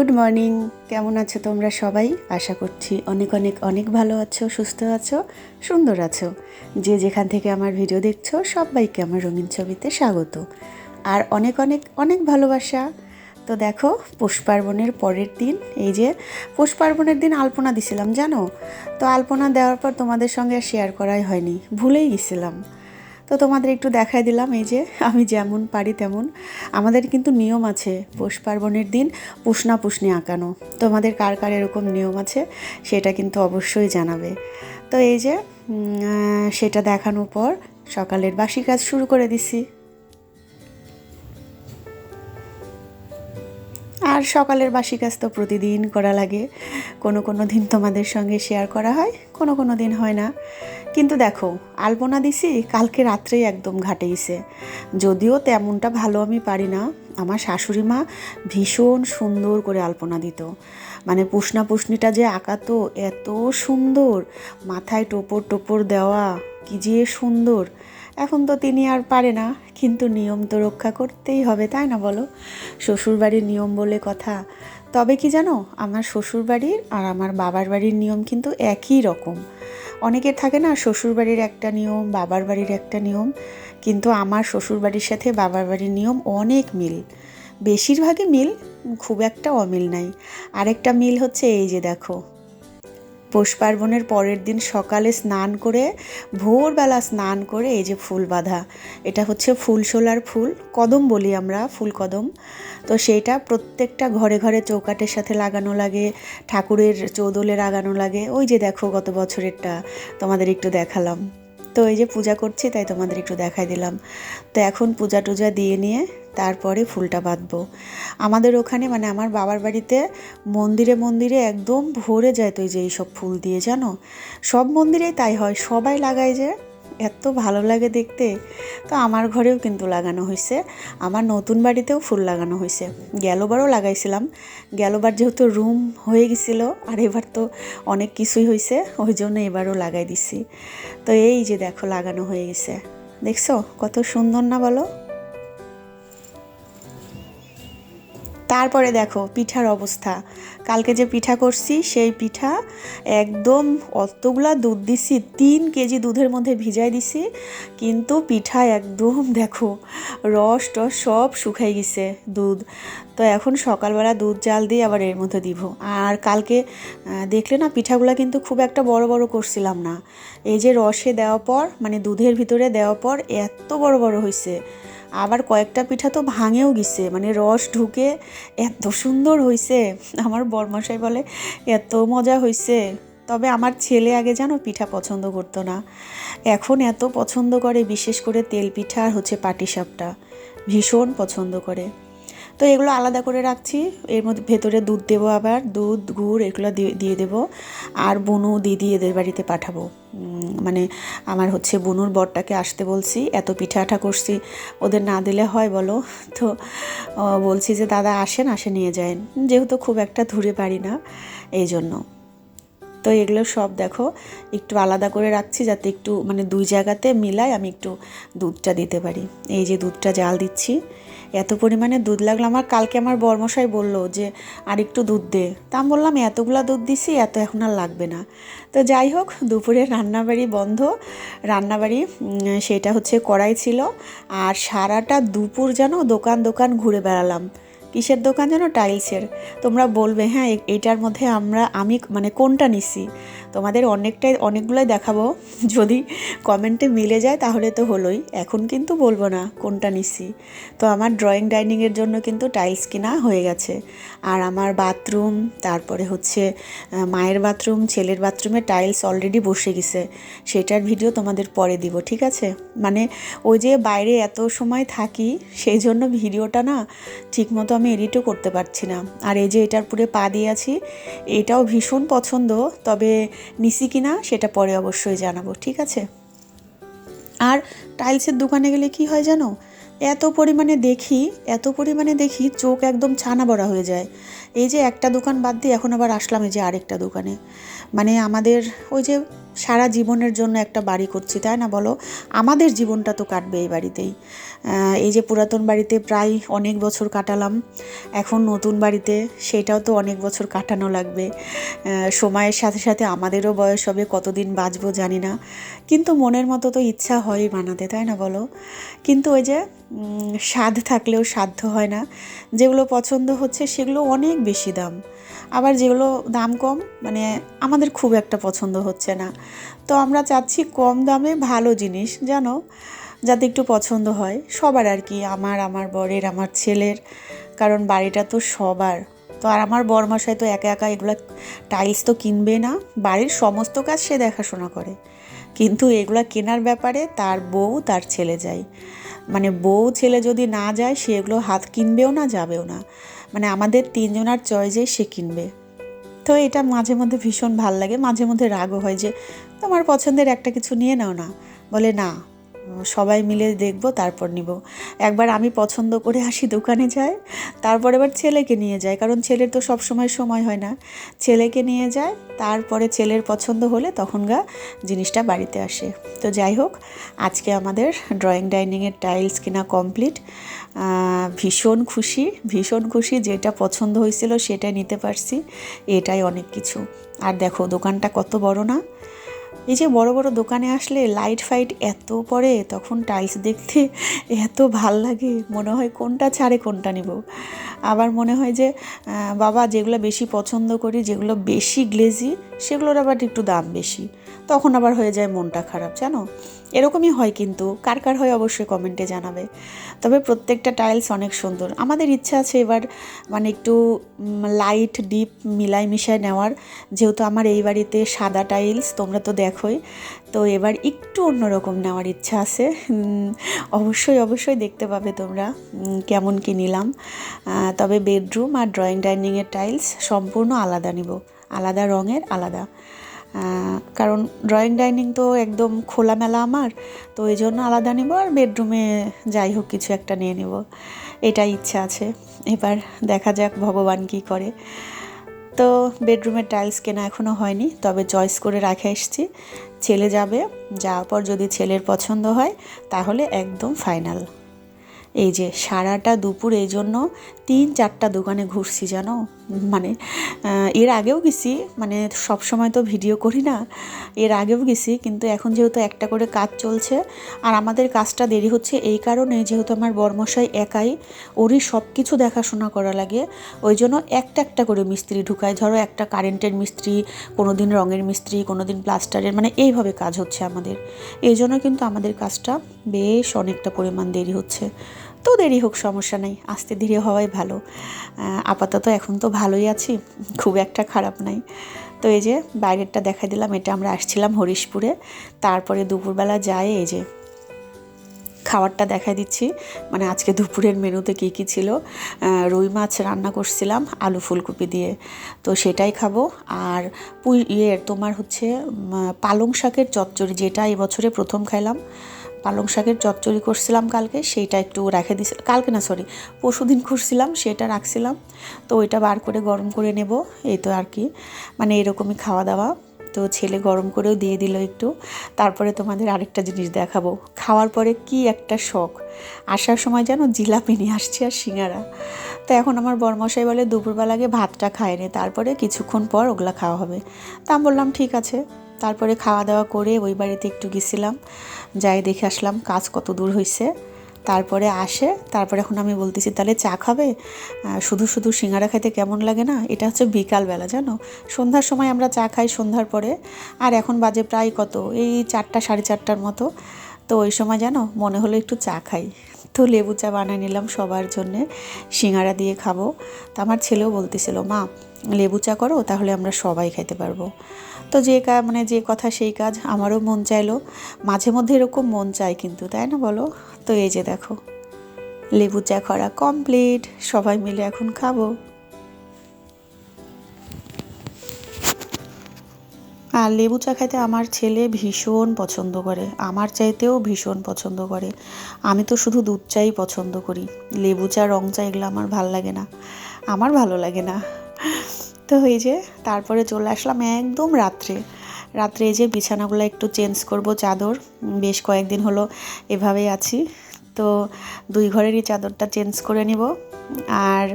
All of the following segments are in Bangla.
Good morning. কেমন আছো তোমরা সবাই? আশা করছি অনেক অনেক অনেক ভালো আছো, সুস্থ আছো, সুন্দর আছো। যে যেখান থেকে আমার ভিডিও দেখছ, সবাইকে আমার রঙিন ছবিতে স্বাগত। আর অনেক অনেক অনেক ভালোবাসা। তো দেখো পৌষ পার্বণের পরের দিন, এই যে পৌষ পার্বণের দিন আলপনা দিছিলাম, জানো? তো আলপনা দেওয়ার পর তোমাদের সঙ্গে শেয়ার করাই হয়নি, ভুলেই গেছিলাম। তো তোমাদের একটু দেখাই দিলাম, এই যে আমি যেমন পারি তেমন। আমাদের কিন্তু নিয়ম আছে পৌষ পার্বণের দিন পুষনা পুষনি আঁকানো। তোমাদের কার কার এরকম নিয়ম আছে সেটা কিন্তু অবশ্যই জানাবে। তো এই যে সেটা দেখানোর পর সকালের বাসি কাজ শুরু করে দিছি। আর সকালের বাসি কাজ তো প্রতিদিন করা লাগে। কোনো কোনো দিন তোমাদের সঙ্গে শেয়ার করা হয়, কোনো কোনো দিন হয় না। কিন্তু দেখো, আলপনা দিছি কালকে রাত্রেই একদম ঘাটেইছে যদিও তেমনটা ভালো আমি পারি না, আমার শাশুড়ি মা ভীষণ সুন্দর করে আলপনা দিত। মানে পুষনা পুষনিটা যে আঁকাতো এত সুন্দর, মাথায় টোপর টোপর দেওয়া, কি যে সুন্দর। এখন তো তিনি আর পারে না, কিন্তু নিয়ম তো রক্ষা করতেই হবে, তাই না বলো? শ্বশুরবাড়ির নিয়ম বলে কথা, তবে কি জানো, আমার শ্বশুরবাড়ির আর আমার বাবার বাড়ির নিয়ম কিন্তু একই রকম। অনেকের থাকে না, শ্বশুরবাড়ির একটা নিয়ম, বাবার বাড়ির একটা নিয়ম, কিন্তু আমার শ্বশুরবাড়ির সাথে বাবার বাড়ির নিয়ম অনেক মিল। বেশিরভাগই মিল খুব একটা অমিল নাই। আরেকটা মিল হচ্ছে এই যে দেখো পৌষ পার্বণের পরের দিন সকালে স্নান করে, ভোরবেলা স্নান করে এই যে ফুল বাঁধা। এটা হচ্ছে ফুলশোলার ফুল, কদম বলি আমরা, ফুল কদম। তো সেইটা প্রত্যেকটা ঘরে ঘরে চৌকাটের সাথে লাগানো লাগে, ঠাকুরের চৌদলে লাগানো লাগে। ওই যে দেখো গত বছরেরটা, তোমাদের একটু দেখালাম। তো এই যে পূজা করছি, তাই তোমাদের একটু দেখাই দিলাম। তো এখন পূজা টুজা দিয়ে নিয়ে তারপরে ফুলটা বাঁধবো। আমাদের ওখানে মানে আমার বাবার বাড়িতে মন্দিরে মন্দিরে একদম ভরে যায় তো এই যে এইসব ফুল দিয়ে, জানো? সব মন্দিরেই তাই হয়, সবাই লাগায় যে এত ভালো লাগে দেখতে। তো আমার ঘরেও কিন্তু লাগানো হয়েছে আমার নতুন বাড়িতেও ফুল লাগানো হয়েছে গেলোবারও লাগাইছিলাম। গেলোবার যেহেতু রুম হয়ে গেছিল, আর এবার তো অনেক কিছুই হয়েছে ওই জন্য এবারও লাগাই দিছি। তো এই যে দেখো, লাগানো হয়ে গেছে। দেখছ? কত সুন্দর না বলো? তারপরে দেখো, পিঠার অবস্থা। কালকে যে পিঠা করছি, সেই পিঠা একদম অতগুলা দুধ দিছি, তিন কেজি দুধের মধ্যে ভিজাই দিছি, কিন্তু পিঠা একদম দেখো, রস টস সব শুকাই গেছে দুধ। তো এখন সকালবেলা দুধ, জাল দিয়ে আবার এর মধ্যে দিব। আর কালকে দেখলে না, পিঠাগুলো কিন্তু খুব একটা বড় বড় করছিলাম না। এই যে রসে দেওয়ার পর মানে দুধের ভিতরে দেওয়ার পর, এত বড় বড় হয়েছে আবার কয়েকটা পিঠা তো ভাঙেও গেছে মানে রস ঢুকে এত সুন্দর হয়েছে আমার বরমশাই বলে, এত মজা হয়েছে তবে আমার ছেলে আগে জানো পিঠা পছন্দ করতো না। এখন এত পছন্দ করে, বিশেষ করে তেল পিঠা আর হচ্ছে পাটিসাপটা। ভীষণ পছন্দ করে। তো এগুলো আলাদা করে রাখছি। এর মধ্যে ভেতরে দুধ দেবো আবার, দুধ, গুড় এগুলো দিয়ে দেবো। আর বুনু দিদি এদের বাড়িতে পাঠাবো। মানে আমার হচ্ছে বুনুর বরটাকে আসতে বলছি, এত পিঠা আঠা করছি, ওদের না দিলে হয় বলো? তো বলছি যে, দাদা আসেন, আসে নিয়ে যায়েন যেহেতু খুব একটা দূরে পারি না, এই জন্য। তো এগুলো সব দেখো, একটু আলাদা করে রাখছি যাতে একটু মানে দুই জায়গাতে মিলাই আমি একটু দুধটা দিতে পারি। এই যে দুধটা জাল দিচ্ছি। এত পরিমাণে দুধ লাগল। আমার কালকে আমার বর্মশাই বলল যে আর একটু দুধ দে। তা আমি বললাম, এতগুলা দুধ দিছি, এত এখন আর লাগবে না। তো যাই হোক, দুপুরে রান্নাবাড়ি বন্ধ। রান্নাবাড়ি সেটা হচ্ছে কড়াই ছিল। আর সারাটা দুপুর যেন দোকান দোকান ঘুরে বেড়ালাম। কিসের দোকান যেন? টাইলসের। তোমরা বলবে হ্যাঁ এ- এইটার মধ্যে আমরা, আমি মানে কোনটা নিছি? তোমাদের অনেকটাই, অনেকগুলোই দেখাবো। যদি কমেন্টে মিলে যায় তাহলে তো হলোই। এখন কিন্তু বলব না কোনটা নিছি তো আমার ড্রয়িং ডাইনিংয়ের জন্য কিন্তু টাইলস কেনা হয়ে গেছে। আর আমার বাথরুম তারপরে হচ্ছে মায়ের বাথরুম ছেলের বাথরুমে টাইলস অলরেডি বসে গেছে। সেটার ভিডিও তোমাদের পরে দিব, ঠিক আছে? মানে ওই যে বাইরে এত সময় থাকি, সেই জন্য ভিডিওটা না ঠিকমতো আমি এডিটও করতে পারছি না। আর এই যে এটার পুরে পা দিয়ে আছি, এটাও ভীষণ পছন্দ। তবে নিছি কি না সেটা পরে অবশ্যই জানাব, ঠিক আছে? আর টাইলসের দোকানে গেলে কি হয় জানো? এত পরিমাণে দেখি, এত পরিমাণে দেখি চোখ একদম ছানা বড়া হয়ে যায়। এই যে একটা দোকান বাদ দিয়ে এখন আবার আসলাম এই যে আরেকটা দোকানে। মানে আমাদের ওই যে সারা জীবনের জন্য একটা বাড়ি করছি, তাই না বলো? আমাদের জীবনটা তো কাটবে এই বাড়িতেই। এই যে পুরাতন বাড়িতে প্রায় অনেক বছর কাটালাম, এখন নতুন বাড়িতে সেটাও তো অনেক বছর কাটানো লাগবে। সময়ের সাথে সাথে আমাদেরও বয়স হবে, কতদিন বাঁচবো জানি না। কিন্তু মনের মতো তো ইচ্ছা হয়ই বানাতে, তাই না বলো? কিন্তু ওই যে স্বাদ থাকলেও সাধ্য হয় না। যেগুলো পছন্দ হচ্ছে সেগুলো অনেক বেশি দাম। আবার যেগুলো দাম কম মানে আমাদের খুব একটা পছন্দ হচ্ছে না। তো আমরা চাচ্ছি কম দামে ভালো জিনিস জানো যাতে একটু পছন্দ হয়। সবার আর কি, আমার আমার বরের, আমার ছেলের, কারণ বাড়িটা তো সবার। তো আর আমার বরমশাই তো একা একা এগুলো টাইলস তো কিনবে না, বাড়ির সমস্ত কাজ সে দেখাশোনা করে। কিন্তু এগুলা কেনার ব্যাপারে তার বউ, তার ছেলে যায়। মানে বউ, ছেলে যদি না যায়, সে এগুলো হাত কিনবেও না, যাবেও না। মানে আমাদের তিনজনার যে সে কিনবে। তো এটা মাঝে মধ্যে ভীষণ ভালো লাগে, মাঝে মধ্যে রাগও হয় যে, তোমার পছন্দের একটা কিছু নিয়ে নাও না। বলে, না। সবাই মিলে দেখব, তারপর নিব। একবার আমি পছন্দ করে আসি দোকানে যাই, তারপর এবার ছেলেকে নিয়ে যায় কারণ ছেলের তো সব সময় সময় হয় না। ছেলেকে নিয়ে যায় তারপরে ছেলের পছন্দ হলে তখন গা জিনিসটা বাড়িতে আসে। তো যাই হোক, আজকে আমাদের ড্রয়িং ডাইনিংয়ের টাইলস কিনা কমপ্লিট ভীষণ খুশি ভীষণ খুশি যেটা পছন্দ হয়েছিল সেটাই নিতে পারছি, এটাই অনেক কিছু। আর দেখো, দোকানটা কত বড় না? এই যে বড় বড় দোকানে আসলে লাইট ফাইট এত পড়ে, তখন টাইলস দেখতে এত ভালো লাগে। মনে হয় কোনটা ছাড়ে, কোনটা নিব। আবার মনে হয় যে বাবা যেগুলো বেশি পছন্দ করি, যেগুলো বেশি গ্লেজি সেগুলোর আবার একটু দাম বেশি। তখন আবার হয়ে যায় মনটা খারাপ, জানো? এরকমই হয় কিন্তু। কার কার হয় অবশ্যই কমেন্টে জানাবে। তবে প্রত্যেকটা টাইলস অনেক সুন্দর। আমাদের ইচ্ছা আছে এবার মানে একটু লাইট ডিপ মিলাই মিশায় নেওয়ার। যেহেতু আমার এই বাড়িতে সাদা টাইলস তোমরা তো দেখোই। তো এবার একটু অন্যরকম নেওয়ার ইচ্ছা আছে। অবশ্যই অবশ্যই দেখতে পাবে তোমরা কেমন কি নিলাম। তবে বেডরুম আর ড্রয়িং ডাইনিংয়ের টাইলস সম্পূর্ণ আলাদা নিব। আলাদা রঙের আলাদা। কারণ ড্রয়িং ডাইনিং তো একদম খোলামেলা আমার, তো এই জন্য আলাদা নিব আর বেডরুমে যাই হোক কিছু একটা নিয়ে নিব, এটাই ইচ্ছা আছে। এবার দেখা যাক ভগবান কি করে। তো বেডরুমের টাইলস কেনা এখনও হয়নি, তবে চয়েস করে রাখে এসেছি। ছেলে যাবে, যাওয়ার পর যদি ছেলের পছন্দ হয়, তাহলে একদম ফাইনাল এই যে সারাটা দুপুর, এই জন্য তিন চারটা দোকানে ঘুরছি, জানো? মানে এর আগেও গেছি মানে সব সময় তো ভিডিও করি না, এর আগেও গেছি, কিন্তু এখন যেহেতু একটা করে কাজ চলছে, আর আমাদের কাজটা দেরি হচ্ছে এই কারণে যেহেতু আমার বর্মশাই একাই, ওরই সব কিছু দেখাশোনা করা লাগে, ওই জন্য একটা একটা করে মিস্ত্রি ঢুকায় ধরো একটা কারেন্টের মিস্ত্রি কোনো দিন রঙের মিস্ত্রি কোনো দিন প্লাস্টারের মানে এইভাবে কাজ হচ্ছে আমাদের, এই জন্য কিন্তু আমাদের কাজটা বেশ অনেকটা পরিমাণ দেরি হচ্ছে। তো দেরি হোক, সমস্যা নাই। আস্তে ধীরে হওয়াই ভালো। আপাতত এখন তো ভালোই আছি, খুব একটা খারাপ নাই। তো এই যে বাইরেরটা দেখা দিলাম, এটা আমরা আসছিলাম হরিশপুরে। তারপরে দুপুরবেলা যায় এই যে খাবারটা দেখা দিচ্ছি। মানে আজকে দুপুরের মেনুতে কী কী ছিল? রুই মাছ রান্না করছিলাম, আলু ফুলকপি দিয়ে। তো সেটাই খাব। আর পুই ইয়ে তোমার হচ্ছে পালং শাকের চচ্চড়ি, যেটা এবছরে প্রথম খাইলাম। পালং শাকের চচ্চড়ি করছিলাম কালকে, সেইটা একটু রেখে দিয়েছিল কালকে না সরি পরশু দিন করছিলাম, সেটা রাখছিলাম। তো ওইটা বার করে গরম করে নেব, এই তো আর কি। মানে এরকমই খাওয়া দাওয়া। তো ছেলে গরম করেও দিয়ে দিল একটু। তারপরে তোমাদের আরেকটা জিনিস দেখাবো। খাওয়ার পরে কি একটা শখ। আসার সময় যেন জিলাপি নিয়ে আসছি আর সিঙ্গারা। তো এখন আমার বরমশাই বলে, দুপুরবেলা আগে ভাতটা খায় নি, তারপরে কিছুক্ষণ পর ওগুলা খাওয়া হবে। তা আমি বললাম, ঠিক আছে। তারপরে খাওয়া দাওয়া করে ওই বাড়িতে একটু গেছিলাম। যাই দেখে আসলাম কাজ কত দূর হয়েছে তারপরে আসে, তারপরে এখন আমি বলতেছি, তাহলে চা খাবে? শুধু শুধু সিঙ্গারা খাইতে কেমন লাগে না? এটা হচ্ছে বিকালবেলা, জানো? সন্ধ্যার সময় আমরা চা খাই সন্ধ্যার পরে। আর এখন বাজে প্রায় কত? এই চারটা, সাড়ে চারটার মতো। তো ওই সময়, জানো, মনে হলো একটু চা খাই। তো লেবু চা বানিয়ে নিলাম সবার জন্যে। সিঙাড়া দিয়ে খাব। তো আমার ছেলেও বলতেছিল, মা, লেবু চা করো, তাহলে আমরা সবাই খেতে পারব। তো যে কাজ মানে যে কথা সেই কাজ আমারও মন চাইলো। মাঝে মধ্যে এরকম মন চায় কিন্তু, তাই না বলো? তো এই যে দেখো, লেবু চা করা কমপ্লিট সবাই মিলে এখন খাব। আর লেবু চা খেতে আমার ছেলে ভীষণ পছন্দ করে। আমার চাইতেও ভীষণ পছন্দ করে। আমি তো শুধু দুধ চাই পছন্দ করি। লেবু চা, রং চা এগুলো আমার ভালো লাগে না। আমার ভালো লাগে না। তো এই যে, তারপরে চলে আসলাম একদম রাত্রে। রাত্রে এই যে বিছানাগুলো একটু চেঞ্জ করব চাদর। বেশ কয়েকদিন হলো এভাবেই আছি। তো দুই ঘরেরই চাদরটা চেঞ্জ করে নিব। আর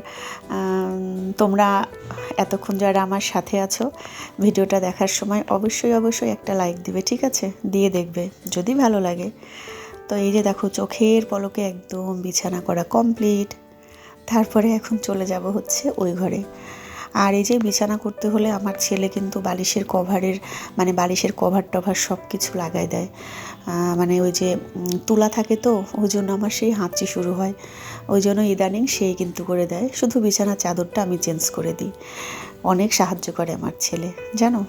তোমরা এতক্ষণ যারা আমার সাথে আছো, ভিডিওটা দেখার সময় অবশ্যই অবশ্যই একটা লাইক দিবে, ঠিক আছে? দিয়ে দেখবে, যদি ভালো লাগে। তো এই যে দেখো, চোখের পলকে একদম বিছানা করা কমপ্লিট তারপরে এখন চলে যাব হচ্ছে ওই ঘরে। আর এই যে বিছানা করতে হলে আমার ছেলে কিন্তু বালিশের কভারের মানে বালিশের কভার টভার সব কিছু লাগাই দেয় মানে ওই যে তুলা থাকে তো, ওই জন্য আমার সেই হাঁচি শুরু হয়। ওই জন্য ইদানিং সেই কিন্তু করে দেয়। শুধু বিছানার চাদরটা আমি চেঞ্জ করে দিই। অনেক সাহায্য করে আমার ছেলে, জানো?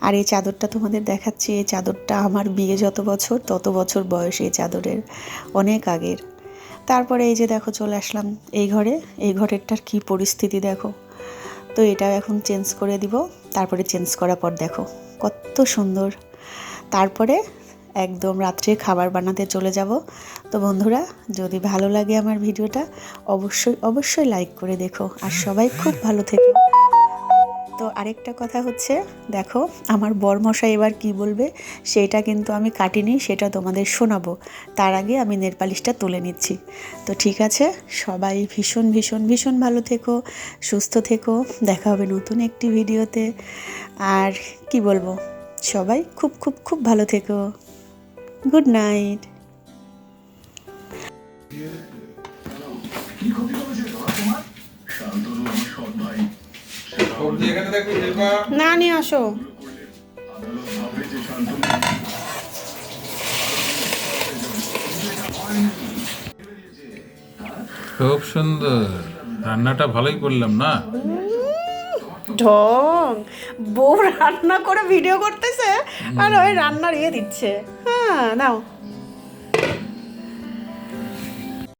আর এই চাদরটা তোমাদের দেখাচ্ছি। এই চাদরটা আমার বিয়ে যত বছর, তত বছর বয়স এই চাদরের। অনেক আগের। তারপরে এই যে দেখো চলে আসলাম এই ঘরে। এই ঘরেরটার কি পরিস্থিতি দেখো? তো এটাও এখন চেঞ্জ করে দিব। তারপরে চেঞ্জ করার পর দেখো, কত সুন্দর। তারপরে একদম রাত্রে খাবার বানাতে চলে যাব। তো বন্ধুরা, যদি ভালো লাগে আমার ভিডিওটা, অবশ্যই অবশ্যই লাইক করে দেখো। আর সবাই খুব ভালো থেকো। তো আরেকটা কথা হচ্ছে, দেখো, আমার বরমশাই এবার কি বলবে, সেটা কিন্তু আমি কাটিনি, সেটা তোমাদের শোনাবো। তার আগে আমি নেলপালিশটা তুলে নিচ্ছি। তো ঠিক আছে, সবাই ভীষণ ভীষণ ভীষণ ভালো থেকো, সুস্থ থেকো, দেখা হবে নতুন একটি ভিডিওতে। আর কি বলব, সবাই খুব খুব খুব ভালো থেকো। Good night. না নিয়ে আসো। খুব সুন্দর। রান্নাটা ভালোই করলাম না? ঢং। বউ রান্না করে ভিডিও করতেছে আর ওই রান্নার ইয়ে দিচ্ছে। হ্যাঁ নাও।